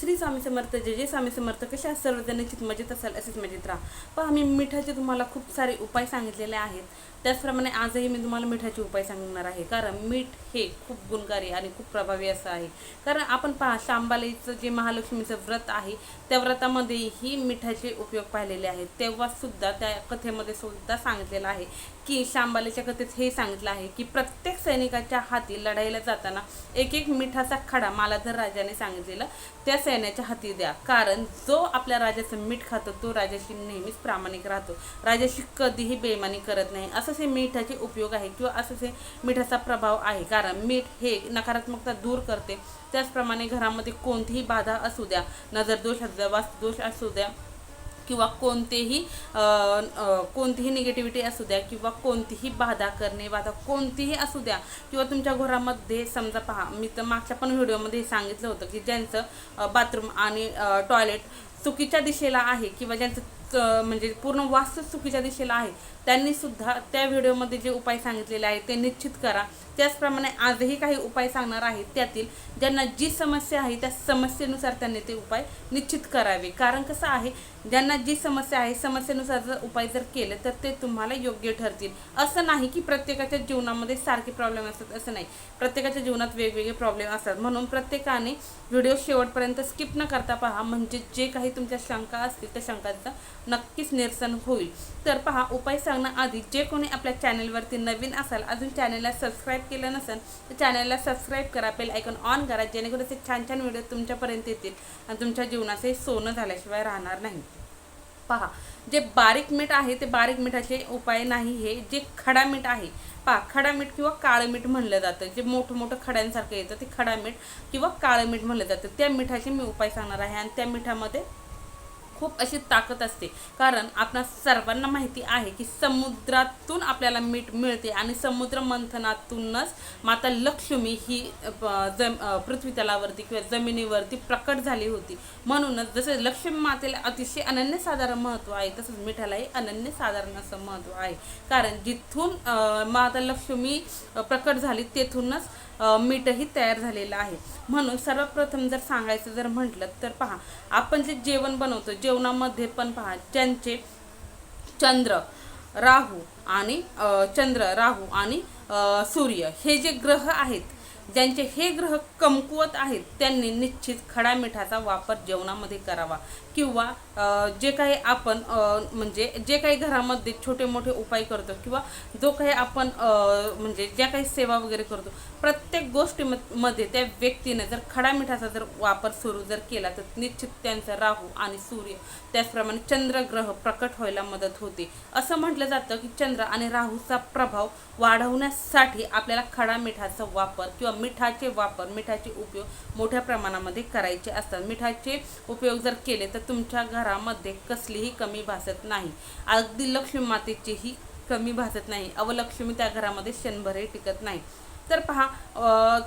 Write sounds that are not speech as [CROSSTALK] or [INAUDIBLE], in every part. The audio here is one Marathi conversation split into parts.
श्री स्वामी समर्थ जय जय स्वामी समर्थ. कशा सर्वजण चित मजेत असाल असेच मजेत राहा. पहा मी मिठाचे तुम्हाला खूप सारे उपाय सांगितलेले आहेत. त्याचप्रमाणे आजही मी तुम्हाला मिठाचे उपाय सांगणार आहे. कारण मीठ हे खूप गुणकारी आणि खूप प्रभावी असं आहे. कारण आपण पहा शांबालीचं जे महालक्ष्मीचं व्रत आहे त्या व्रतामध्येही मिठाचे उपयोग पाहिलेले आहेत. तेव्हा सुद्धा त्या कथेमध्ये सुद्धा सांगितलेलं आहे की शांबालीच्या कथेत हे सांगितलं आहे की प्रत्येक सैनिकाच्या हाती लढाईला जाताना एक एक मिठाचा खडा मालाधर राजाने सांगितलेलं त्या सैन्याच्या हाती द्या. कारण जो आपल्या राजाचं मीठ खातो तो राजाशी नेहमीच प्रामाणिक राहतो. राजाशी कधीही बेमानी करत नाही. असं हे मिठाचे उपयोग आहे किंवा असंच हे मिठाचा प्रभाव आहे. कारण मीठ हे नकारात्मकता दूर करते. त्याचप्रमाणे घरामध्ये कोणतीही बाधा असू द्या. नजरदोष असू द्या वास्तुदोष असू द्या किंवा कोणतेही कोणतीही निगेटिव्हिटी असू द्या किंवा कोणतीही बाधा करणे बाधा कोणतीही असू द्या किंवा तुमच्या घरामध्ये समजा पहा मी तर मागच्या पण व्हिडिओमध्ये सांगितलं होतं की ज्यांचं बाथरूम आणि टॉयलेट चुकीच्या दिशेला आहे किंवा ज्यांचं म्हणजे पूर्ण वास्तू चुकीच्या दिशेला आहे त्यांनी सुद्धा त्या व्हिडिओमध्ये जे उपाय सांगितलेले आहेत ते निश्चित करा. त्याचप्रमाणे आजही काही उपाय सांगणार आहेत त्यातील ज्यांना जी समस्या आहे त्या समस्येनुसार त्यांनी ते उपाय निश्चित करावे. कारण कसं आहे ज्यांना जी समस्या आहे समस्येनुसार जर उपाय जर केले तर ते तुम्हाला योग्य ठरतील. असं नाही की प्रत्येकाच्या जीवनामध्ये सारखे प्रॉब्लेम असतात. असं नाही. प्रत्येकाच्या जीवनात वेगवेगळे प्रॉब्लेम असतात. म्हणून प्रत्येकाने व्हिडिओ शेवटपर्यंत स्किप न करता पहा. म्हणजे जे काही तुमच्या शंका असतील त्या शंकांचं नक्कीच निरसन होईल. तर पहा उपाय सांगण्याआधी जे कोणी आपल्या चॅनलवरती नवीन असाल अजून चॅनलला सबस्क्राईब केलं नसेल तर चॅनलला सबस्क्राईब करा. बेल आयकॉन ऑन करा. जेणेकरून असे छान छान व्हिडिओ तुमच्यापर्यंत येतील. आणि तुमच्या जीवनाचे सोनं झाल्याशिवाय राहणार नाही. पहा जे बारीक मीठ आहे ते बारीक मिठाचे उपाय नाही हे जे खडा मीठ आहे पहा खडा मीठ किंवा काळं मीठ म्हणलं जातं. जे मोठं मोठं खड्यांसारखं येतं ते खडा मीठ किंवा काळं मीठ म्हणलं जातं. त्या मिठाचे मी उपाय सांगणार आहे आणि त्या मिठामध्ये खूप अशी ताकद असते. कारण आपणा सर्वांना माहिती आहे की समुद्रातून आपल्याला मीठ मिळते आणि समुद्र मंथनातूनच माता लक्ष्मी ही जम पृथ्वी तलावरती किंवा जमिनीवरती प्रकट झाली होती. म्हणूनच जसं लक्ष्मी मातेला अतिशय अनन्यसाधारण महत्त्व आहे तसंच मिठालाही अनन्यसाधारण असं महत्त्व आहे. कारण जिथून माता लक्ष्मी प्रकट झाली तेथूनच मीठही तयार झालेलं आहे. म्हणून सर्वप्रथम जर सांगायचं जर म्हटलं तर पहा आपण जे जेवण बनवतो जे जेवणामध्ये पण पहा त्यांचे चंद्र राहू आणि चंद्र राहू आणि सूर्य हे जे ग्रह आहेत ज्यांचे हे ग्रह कमकुवत आहेत त्यांनी निश्चित खडा मिठाचा वापर जेवणामध्ये करावा. किंवा जे काही आपण म्हणजे जे काही घरामध्ये छोटे मोठे उपाय करतो किंवा जो काही आपण म्हणजे ज्या काही सेवा वगैरे करतो प्रत्येक गोष्टीमध्ये त्या व्यक्तीने जर खडा मिठाचा जर वापर सुरू जर केला तर निश्चित त्यांचा राहू आणि सूर्य त्याचप्रमाणे चंद्रग्रह प्रकट व्हायला मदत होते. असं म्हटलं जातं की चंद्र आणि राहूचा प्रभाव वाढवण्यासाठी आपल्याला खडा मिठाचा वापर किंवा मिठाचे वापर मिठाचे उपयोग मोठ्या प्रमाणामध्ये करायचे असतात. मिठाचे उपयोग जर केले तर तुमच्या घरामध्ये कसलीही कमी भासत नाही. अगदी लक्ष्मी मातेचीही कमी भासत नाही. अवलक्ष्मी त्या घरामध्ये क्षणभरही टिकत नाही. तर पहा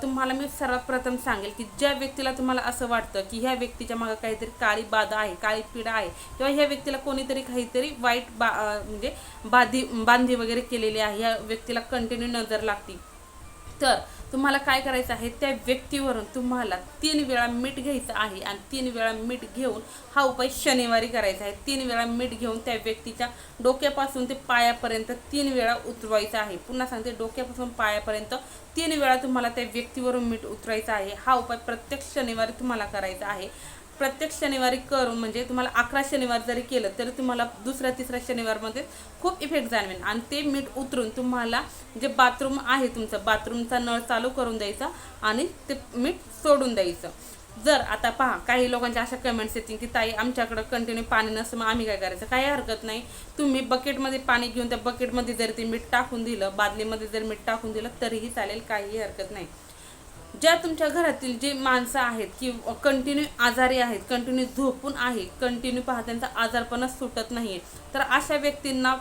तुम्हाला मी सर्वात प्रथम सांगेल की ज्या व्यक्तीला तुम्हाला असं वाटतं की ह्या व्यक्तीच्या मागं काहीतरी काळी बाधा आहे काळी पीडा आहे किंवा ह्या व्यक्तीला कोणीतरी काहीतरी वाईट बा म्हणजे बाधी बांधी वगैरे केलेली आहे ह्या व्यक्तीला कंटिन्यू नजर लागती. तर तुम्हाला काय करायचं आहे? त्या व्यक्तीवरून तुम्हाला तीन वेळा मीठ घ्यायचं आहे आणि तीन वेळा मीठ घेऊन हा उपाय शनिवारी करायचा आहे. तीन वेळा मीठ घेऊन त्या व्यक्तीच्या डोक्यापासून ते पायापर्यंत तीन वेळा उतरवायचं आहे. पुन्हा सांगते डोक्यापासून पायापर्यंत तीन वेळा तुम्हाला त्या व्यक्तीवरून मीठ उतरायचं आहे. हा उपाय प्रत्येक शनिवारी तुम्हाला करायचा आहे. प्रत्येक शनिवारी करून म्हणजे तुम्हाला अकरा शनिवार जरी केलं तरी तुम्हाला दुसऱ्या तिसऱ्या शनिवारमध्ये खूप इफेक्ट जाणवेल. आणि ते मीठ उतरून तुम्हाला जे बाथरूम आहे तुमचं बाथरूमचा नळ चालू करून द्यायचा आणि ते मीठ सोडून द्यायचं. जर आता पहा काही लोकांच्या अशा कमेंट्स येतील की ताई आमच्याकडं कंटिन्यू पाणी नसतं मग आम्ही काय करायचं? काही हरकत नाही. तुम्ही बकेटमध्ये पाणी घेऊन त्या बकेटमध्ये जर ते मीठ टाकून दिलं बादलीमध्ये जर मीठ टाकून दिलं तरीही चालेल काहीही हरकत नाही. ज्या तुमच्या घरातील जे माणसं आहेत की कंटिन्यू आजारी आहेत कंटिन्यू झोपून आहे कंटिन्यू पहा त्यांचा आजारपणच सुटत नाही आहे तर अशा व्यक्तींना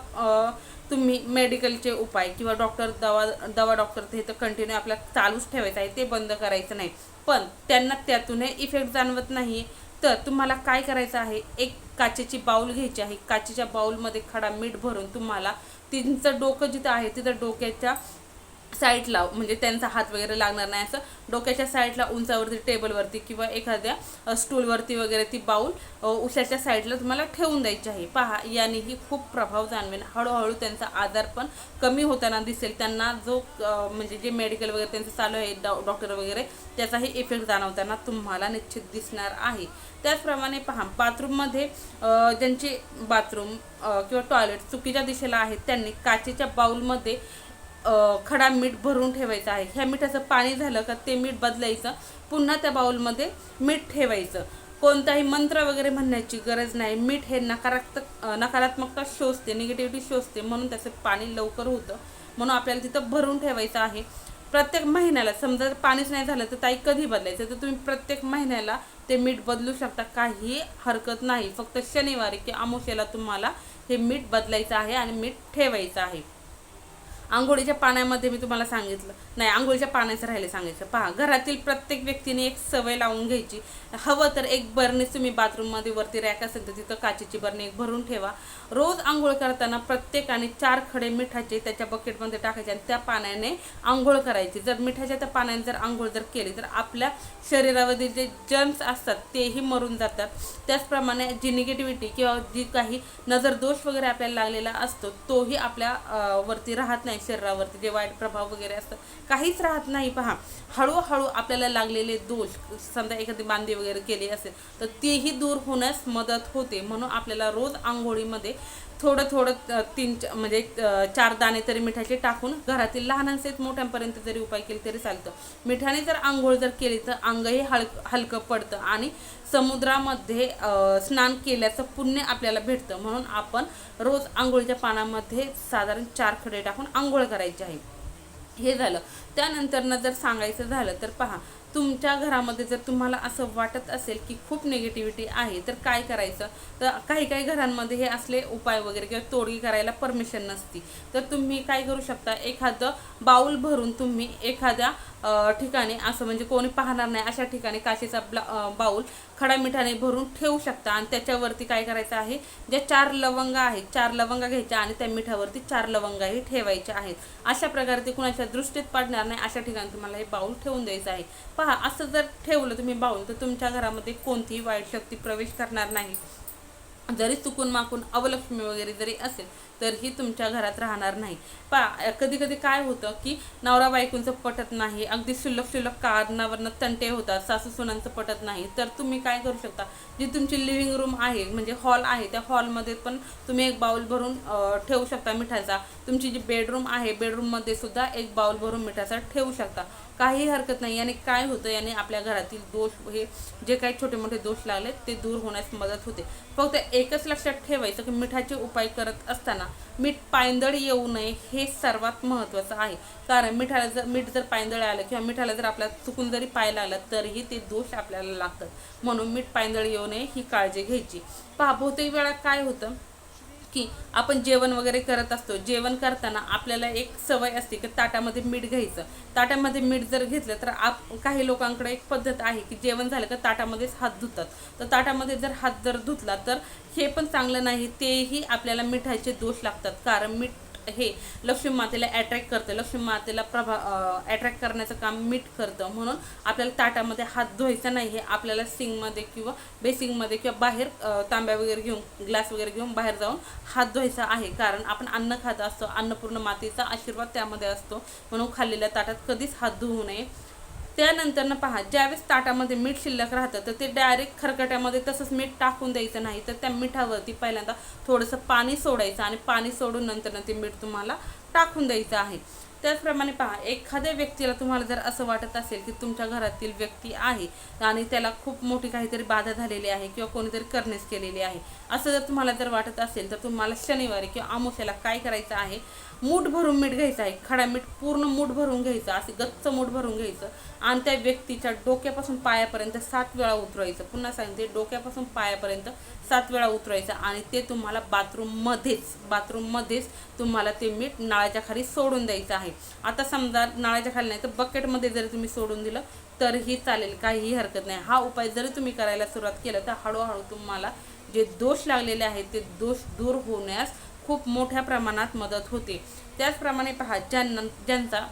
तुम्ही मेडिकलचे उपाय किंवा डॉक्टर दवा दवा डॉक्टर हे तर कंटिन्यू आपल्या चालूच ठेवायचं आहे ते बंद करायचं नाही. पण त्यांना त्यातूनही इफेक्ट जाणवत नाही. तर तुम्हाला काय करायचं आहे? एक काचेची बाऊल घ्यायची आहे. काचेच्या बाऊलमध्ये खडा मीठ भरून तुम्हाला तिचं डोकं जिथं आहे तिथं डोक्याच्या साईडला म्हणजे त्यांचा हात वगैरे लागणार नाही असं डोक्याच्या साईडला उंचावरती टेबलवरती किंवा एखाद्या स्टूलवरती वगैरे ती बाऊल उशाच्या साईडला तुम्हाला ठेवून द्यायची आहे. पहा यानेही खूप प्रभाव जाणवेल हळूहळू त्यांचा आजार पण कमी होताना दिसेल. त्यांना जो म्हणजे जे मेडिकल वगैरे त्यांचं चालू आहे डॉ डॉक्टर वगैरे त्याचाही इफेक्ट जाणवताना तुम्हाला निश्चित दिसणार आहे. त्याचप्रमाणे पहा बाथरूममध्ये ज्यांचे बाथरूम किंवा टॉयलेट चुकीच्या दिशेला आहेत त्यांनी काचेच्या बाऊलमध्ये खडा मीठ भरून ठेवायचं आहे. ह्या मिठाचं पाणी झालं का ते मीठ बदलायचं. पुन्हा त्या बाऊलमध्ये मीठ ठेवायचं. कोणताही मंत्र वगैरे म्हणण्याची गरज नाही. मीठ हे नकारात्मक नकारात्मकता शोषते निगेटिव्हिटी शोषते. म्हणून त्याचं पाणी लवकर होतं. म्हणून आपल्याला तिथं भरून ठेवायचं आहे. प्रत्येक महिन्याला समजा जर पाणीच नाही झालं तर ताई कधी बदलायचं? तर तुम्ही प्रत्येक महिन्याला ते मीठ बदलू शकता. काही हरकत नाही. फक्त शनिवारी की अमावस्येला तुम्हाला हे मीठ बदलायचं आहे आणि मीठ ठेवायचं आहे. आंघोळीच्या पाण्यामध्ये मी तुम्हाला सांगितलं. नाही आंघोळीच्या पाण्याचं राहिले सांगायचं. पहा घरातील प्रत्येक व्यक्तीने एक सवय लावून घ्यायची. हवं तर एक बरणी तुम्ही बाथरूममध्ये वरती रॅक असेल तर तिथं काचेची बरणी एक भरून ठेवा. रोज आंघोळ करताना प्रत्येकाने चार खडे मिठाचे त्याच्या बकेटमध्ये टाकायचे आणि त्या पाण्याने आंघोळ करायची. जर मिठाच्या त्या पाण्याने जर आंघोळ जर केली तर आपल्या शरीरावरील जे जर्म्स असतात तेही मरून जातात. त्याचप्रमाणे जी निगेटिव्हिटी किंवा जी काही नजर दोष वगैरे आपल्याला लागलेला असतो तोही आपल्या वरती राहत नाही. शरीरावरती जे वाईट प्रभाव वगैरे असतं काहीच राहत नाही पहा. हळूहळू आपल्याला लागलेले दोष समजा एखादी बांधी वगैरे केली असेल तर तेही दूर होण्यास मदत होते. म्हणून आपल्याला रोज आंघोळीमध्ये थोडं थोडं तीन म्हणजे चार दाणे तरी मिठाचे टाकून घरातील लहानांचे मोठ्यांपर्यंत जरी उपाय केले तरी चालतं. मिठाने जर आंघोळ जर केली तर अंगही हल हलकं पडतं आणि समुद्रामध्ये स्नान केल्याचं पुण्य आपल्याला भेटतं. म्हणून आपण रोज आंघोळीच्या पाण्यामध्ये साधारण चार खडे टाकून आंघोळ करायची आहे. हे झालं. त्यानंतरनं जर सांगायचं झालं तर पहा तुमच्या घरामध्ये जर तुम्हाला असं वाटत असेल की खूप निगेटिव्हिटी आहे तर काय करायचं? तर काही काही घरांमध्ये हे असले उपाय वगैरे किंवा तोडगी करायला परमिशन नसती. तर तुम्ही काय करू शकता? एखादं बाऊल भरून तुम्ही एखाद्या ठिकाणी असं म्हणजे कोणी पाहणार नाही अशा ठिकाणी काशीचा ब्ला- बाऊल खडा मिठाने भरून ठेवू शकता. आणि त्याच्यावरती काय करायचं आहे? ज्या चार लवंगा आहेत चार लवंगा घ्यायच्या आणि त्या मिठावरती चार लवंगाही ठेवायच्या आहेत. अशा प्रकारे ते कुणाच्या दृष्टीत पडणार नाही अशा ठिकाणी तुम्हाला हे बाऊल ठेवून द्यायचं आहे. पहा असं जर ठेवलं तुम्ही बाऊल तर तुमच्या घरामध्ये कोणतीही वाईट शक्ती प्रवेश करणार नाही. जरी चुकून माकून अवलक्ष्मी वगैरे जरी असेल तरीही तुमच्या घरात राहणार नाही. पा कधी कधी काय होतं की नवरा बायकोंचं पटत नाही अगदी शुल्लक शुल्लक कारणावरनं तंटे होतात सासू सुनांचं पटत नाही. तर तुम्ही काय करू शकता? जी तुमची लिव्हिंग रूम आहे म्हणजे हॉल आहे त्या हॉलमध्ये पण तुम्ही एक बाउल भरून ठेवू शकता मिठाचा. तुमची जी बेडरूम आहे बेडरूममध्ये सुद्धा एक बाउल भरून मिठाचा ठेवू शकता. काही हरकत नाही. याने काय होतं? याने आपल्या घरातील दोष हे जे काही छोटे मोठे दोष लागले ते दूर होण्यास मदत होते. फक्त एकच लक्षात ठेवायचं की मिठाचे उपाय करत असताना मीठ पायंदळ येऊ नये हे सर्वात महत्त्वाचं आहे. कारण मिठाला जर मीठ जर पायंदळ आलं किंवा मिठाला जर आपल्याला चुकून जरी पायला आलं तरीही ते दोष आपल्याला लागतात. म्हणून मीठ पायंदळ येऊ नये ही काळजी घ्यायची. पहा बहुतेक वेळा काय होतं? की आपण जेवण वगैरे करत असतो. जेवण करताना आपल्याला एक सवय असते की ताटामध्ये मीठ घ्यायचं. ताटामध्ये मीठ जर घेतलं तर आप काही लोकांकडे एक पद्धत आहे की जेवण झालं का ताटामध्येच हात धुतात. तर ताटामध्ये जर हात जर धुतला तर हे पण चांगलं नाही तेही आपल्याला मिठाचे दोष लागतात. कारण मीठ हे लक्ष्मी मातेला अट्रॅक्ट करतं लक्ष्मी मातेला प्रभा अट्रॅक्ट करण्याचं काम मीठ करतं. म्हणून आपल्याला ताटामध्ये हात धुवायचा नाही. हे आपल्याला सिंगमध्ये किंवा बेसिंगमध्ये किंवा बाहेर तांब्या वगैरे घेऊन ग्लास वगैरे घेऊन बाहेर जाऊन हात धुवायचा आहे. कारण आपण अन्न खात असतो. अन्नपूर्ण मातेचा आशीर्वाद त्यामध्ये असतो. म्हणून खाल्लेल्या ताटात कधीच हात धुवू नये. त्यानंतर ना पहा ज्यावेळेस ताटामध्ये मीठ शिल्लक राहतं तर ते डायरेक्ट खरकट्यामध्ये तसंच मीठ टाकून द्यायचं नाही तर त्या मिठावरती पहिल्यांदा थोडंसं पाणी सोडायचं आणि पाणी सोडून नंतर ते मीठ तुम्हाला टाकून द्यायचं आहे. त्याचप्रमाणे पहा एखाद्या व्यक्तीला तुम्हाला जर असं वाटत असेल की तुमच्या घरातील व्यक्ती आहे आणि त्याला खूप मोठी काहीतरी बाधा झालेली आहे किंवा कोणीतरी करणेच केलेली आहे असं जर तुम्हाला जर वाटत असेल तर तुम्हाला शनिवारी किंवा अमावस्याला काय करायचं आहे? मूठ भरून मीठ घ्यायचं आहे खडा मीठ पूर्ण मूठ भरून घ्यायचं असे गच्च मूठ भरून घ्यायचं आणि त्या व्यक्तीच्या डोक्यापासून पायापर्यंत सात वेळा उतरवायचं. पुन्हा सांगते डोक्यापासून पायापर्यंत सात वेळा उतरायचं आणि ते तुम्हाला बाथरूममध्येच बाथरूममध्येच तुम्हाला ते मीठ नळाच्या खाली सोडून द्यायचं आहे. आता समजा नळाच्या खाली नाही तर बकेटमध्ये जरी तुम्ही सोडून दिलं तरीही चालेल काहीही हरकत नाही. हा उपाय जरी तुम्ही करायला सुरुवात केलं तर हळूहळू तुम्हाला जे दोष लागलेले आहेत ते दोष दूर होण्यास खूप मोठ्या प्रमाणात मदत होते. त्याचप्रमाणे पहा ज्यांना ज्यांचा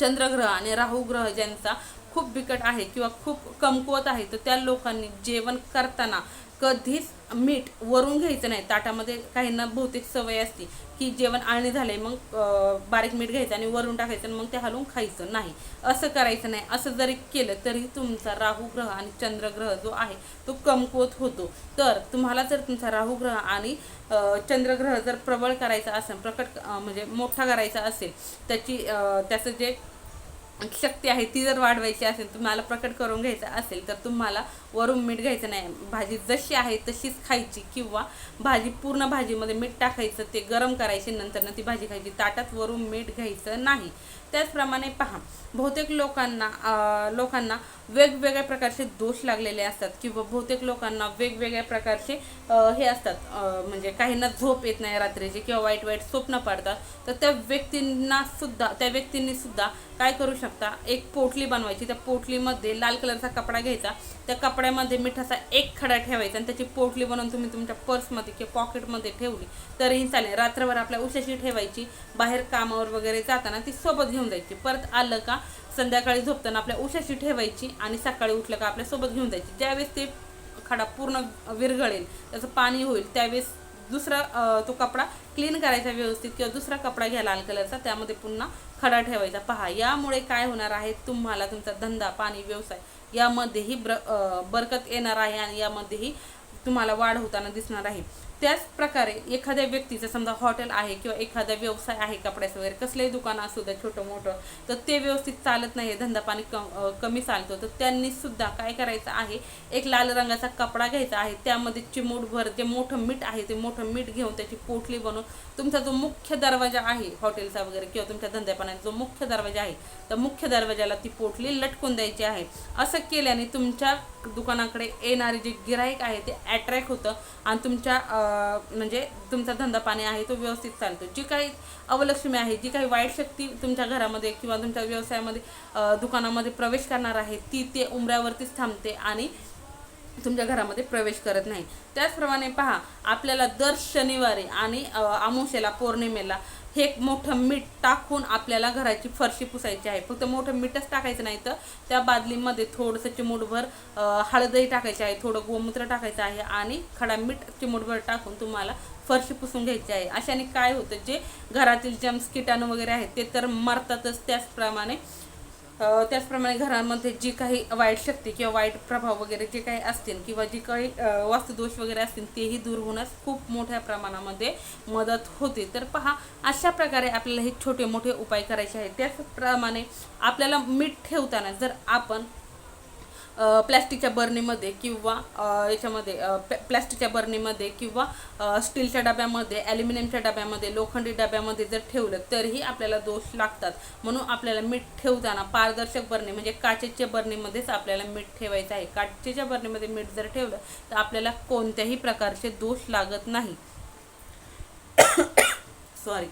चंद्रग्रह आणि राहू ग्रह ज्यांचा खूप बिकट आहे किंवा खूप कमकुवत आहे तर त्या लोकांनी जेवण करताना कधीच मीठ वरून घ्यायचं नाही. ताटामध्ये काहींना बहुतेक सवय असते की जेवण आळणी झालंय मग बारीक मीठ घ्यायचं आणि वरून टाकायचं आणि मग ते हलवून खायचं नाही. असं करायचं नाही. असं जरी केलं तरी तुमचा राहू ग्रह आणि चंद्रग्रह जो आहे तो कमकुवत होतो. तर तुम्हाला जर तुमचा राहू ग्रह आणि चंद्रग्रह जर प्रबळ करायचा असेल प्रकट म्हणजे मोठा करायचा असेल त्याची त्याचं जे शक्ती आहे ती जर वाढवायची असेल तुम्हाला प्रकट करून घ्यायचं असेल तर तुम्हाला वरून मीठ घ्यायचं नाही. भाजी जशी आहे तशीच खायची. किंवा भाजी पूर्ण भाजीमध्ये मीठ टाकायचं ते गरम करायचे नंतर ती भाजी खायची. ताटात वरून मीठ घ्यायचं नाही. त्याचप्रमाणे पहा बहुतेक लोकांना लोकांना वेगवेगळ्या प्रकारचे दोष लागलेले असतात किंवा बहुतेक लोकांना वेगवेगळ्या प्रकारचे हे असतात म्हणजे काहींना झोप येत नाही रात्रीची किंवा वाईट वाईट स्वप्न पाडतात. तर त्या व्यक्तींना सुद्धा त्या व्यक्तींनी सुद्धा काय करू शकता? एक पोटली बनवायची. त्या पोटलीमध्ये लाल कलरचा कपडा घ्यायचा. त्या कपड्यामध्ये मिठाचा एक खडा ठेवायचा आणि त्याची पोटली बनवून तुम्ही तुमच्या पर्समध्ये किंवा पॉकेटमध्ये ठेवली. तरीही चालेल. रात्रभर आपल्या उशाशी ठेवायची. बाहेर कामावर वगैरे जाताना ती सोबत घेऊन जायची. परत आलं का संध्याकाळी झोपताना आपल्या उशाशी ठेवायची आणि सकाळी उठलं का आपल्यासोबत घेऊन जायची. ज्यावेळेस ते खडा पूर्ण विरघळेल त्याचं पाणी होईल त्यावेळेस दुसरा तो कपडा क्लीन करायचा व्यवस्थित किंवा दुसरा कपडा घ्या लाल कलरचा त्यामध्ये पुन्हा खडा ठेवायचा. पहा यामुळे काय होणार आहे? तुम्हाला तुमचा धंदा पाणी व्यवसाय यामध्येही ब्र बरकत येणार आहे आणि यामध्येही तुम्हाला वाढ होताना दिसणार आहे. त्याच प्रकारे एखाद्या व्यक्तीचं समजा हॉटेल आहे किंवा एखादा व्यवसाय आहे कपड्याचं वगैरे कसलंही दुकान असू द्या छोटं मोठं तर ते व्यवस्थित चालत नाही धंदा पाणी कम कमी चालतो. तर त्यांनी सुद्धा काय करायचं आहे एक लाल रंगाचा कपडा घ्यायचा आहे त्यामध्ये चिमूटभर जे मोठं मीठ आहे ते मोठं मीठ घेऊन त्याची पोटली बनवून तुमचा जो मुख्य दरवाजा आहे हॉटेलचा वगैरे किंवा तुमच्या धंद्यापाण्याचा जो मुख्य दरवाजा आहे तर मुख्य दरवाजाला ती पोटली लटकून द्यायची आहे. असं केल्याने तुमच्या दुकानाकडे येणारे जे गिराईक आहे ते अट्रॅक्ट होतं आणि तुमच्या म्हणजे तुमचा धंदा पाणी आहे तो व्यवस्थित चालतो. जी काही अवलक्ष्मी आहे जी काही वाईट शक्ती तुमच्या घरामध्ये किंवा तुमच्या व्यवसायामध्ये दुकानामध्ये प्रवेश करणार आहे ती ते उमऱ्यावरतीच थांबते आणि तुमच्या घरामध्ये प्रवेश करत नाही. त्याचप्रमाणे पहा आपल्याला दर शनिवारी आणि अमावस्येला पौर्णिमेला हे एक मोठं मीठ टाकून आपल्याला घराची फरशी पुसायची आहे. फक्त मोठं मीठच टाकायचं नाही तर त्या बादलीमध्ये थोडंसं चिमूटभर हळदही टाकायची आहे थोडं गोमूत्र टाकायचं आहे आणि खडा मीठ चिमूटभर टाकून तुम्हाला फरशी पुसून घ्यायची आहे. अशाने काय होतं जे घरातील जम्स किटाणू वगैरे आहेत ते तर मरतातच त्याचप्रमाणे. त्याचप्रमाणे घरामध्ये जी काही वाईट शक्ती किंवा वाईट प्रभाव वगैरे जे काही असतील किंवा जी काही वास्तुदोष वगैरे असतील तेही दूर होण्यास खूप मोठ्या प्रमाणामध्ये मदत होते. तर पहा अशा प्रकारे आपल्याला हे छोटे मोठे उपाय करायचे आहेत. त्याचप्रमाणे आपल्याला मीठ ठेवताना जर आपण प्लॅस्टिकच्या बर्नीमध्ये किंवा याच्यामध्ये प्लॅस्टिकच्या बर्नीमध्ये किंवा स्टीलच्या डब्यामध्ये ॲल्युमिनियमच्या डब्यामध्ये लोखंडी डब्यामध्ये जर ठेवलं तरीही आपल्याला दोष लागतात. म्हणून आपल्याला मीठ ठेवताना पारदर्शक बर्नी म्हणजे काचेच्या बर्नीमध्येच आपल्याला मीठ ठेवायचं आहे. काचेच्या बर्नीमध्ये मीठ जर ठेवलं तर आपल्याला कोणत्याही प्रकारचे दोष लागत नाही. [COUGHS] सॉरी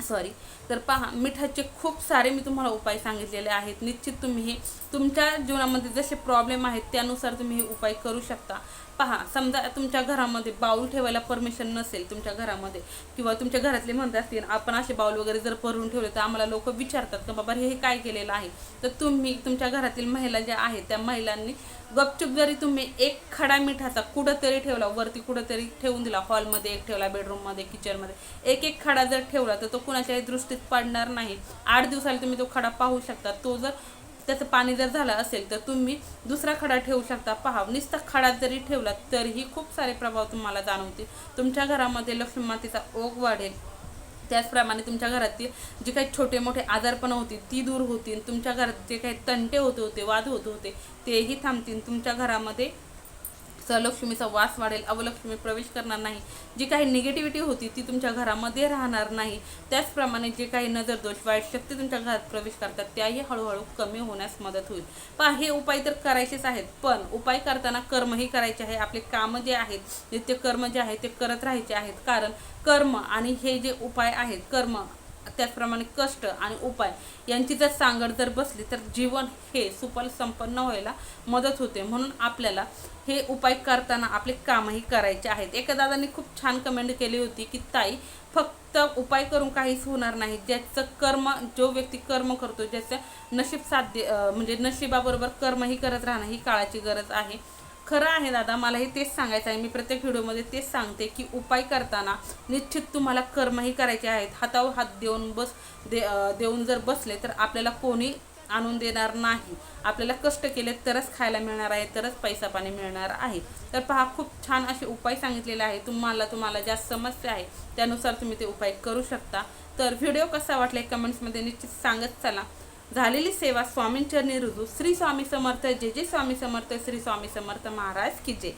सॉरी तर पहा मिठाचे खूप सारे मी तुम्हाला उपाय सांगितलेले आहेत. निश्चित तुम्ही हे तुमच्या जीवनामध्ये जसे प्रॉब्लेम आहेत त्यानुसार तुम्ही हे उपाय करू शकता. पहा समजा तुमच्या घरामध्ये बाऊल ठेवायला परमिशन नसेल तुमच्या घरामध्ये किंवा तुमच्या घरातले म्हणत असतील आपण असे बाऊल वगैरे जर भरून ठेवले तर आम्हाला लोक विचारतात का बाबा हे काय केलेलं आहे? तर तुम्ही तुमच्या घरातील महिला ज्या आहेत त्या महिलांनी गपचूप जरी तुम्ही एक खडा मिठाचा कुठंतरी ठेवला वरती कुठंतरी ठेवून दिला हॉलमध्ये एक ठेवला बेडरूममध्ये किचनमध्ये एक एक खडा जर ठेवला तर तो कुणाच्याही दृष्टीत पडणार नाही. आठ दिवसाला तुम्ही तो खडा पाहू शकता. तो जर त्याचं पाणी जर झालं असेल तर तुम्ही दुसरा खडा ठेवू शकता. पहा नुसता खडा जरी ठेवला तरीही खूप सारे प्रभाव तुम्हाला जाणवतील. तुमच्या घरामध्ये लक्ष्मी मातेचा ओघ वाढेल. त्याचप्रमाणे तुमच्या घरातील जे काही छोटे मोठे आजारपणं होती ती दूर होतील. तुमच्या घरात जे काही तंटे होते होते वाद होत होते तेही थांबतील. तुमच्या घरामध्ये सलक्ष्मीचा वास वाढेल अवलक्ष्मी प्रवेश करणार नाही. जी काही निगेटिव्हिटी होती ती तुमच्या घरामध्ये राहणार नाही. त्याचप्रमाणे जे काही नजर दोष वाईट शक्ती तुमच्या घरात प्रवेश करतात त्याही हळूहळू कमी होण्यास मदत होईल. पहा हे उपाय तर करायचेच आहेत पण उपाय करताना कर्मही करायचे आहे. आपले कामं जे आहेत नित्य कर्म जे आहे ते करत राहायचे आहेत. कारण कर्म आणि हे जे उपाय आहेत कर्म त्याचप्रमाणे कष्ट आणि उपाय यांची जर सांगड जर बसली तर जीवन हे सुफल संपन्न व्हायला मदत होते. म्हणून आपल्याला हे उपाय करताना आपले कामही करायचे आहेत. एका दादांनी खूप छान कमेंट केली होती की ताई फक्त उपाय करून काहीच होणार नाही. ज्याचं कर्म जो व्यक्ती कर्म करतो ज्याचं नशीब साध्य म्हणजे नशिबाबरोबर कर्मही करत राहणं ही काळाची गरज आहे. खरं आहे दादा मलाही तेच सांगायचं आहे. मी प्रत्येक व्हिडिओमध्ये तेच सांगते की उपाय करताना निश्चित तुम्हाला कर्मही करायचे आहेत. हातावर हात देऊन बस दे देऊन जर बसले तर आपल्याला कोणी आणून देणार नाही. आपल्याला कष्ट केले तरच खायला मिळणार आहे तरच पैसा पाणी मिळणार आहे. तर पहा खूप छान असे उपाय सांगितलेले आहे तुम्हाला तुम्हाला ज्या समस्या आहे त्यानुसार तुम्ही ते उपाय करू शकता. तर व्हिडिओ कसा वाटला कमेंट्समध्ये निश्चित सांगत चला. झालेली सेवा स्वामींचरणी रुजू श्री स्वामी समर्थ जे जे स्वामी समर्थ श्री स्वामी समर्थ महाराज की जे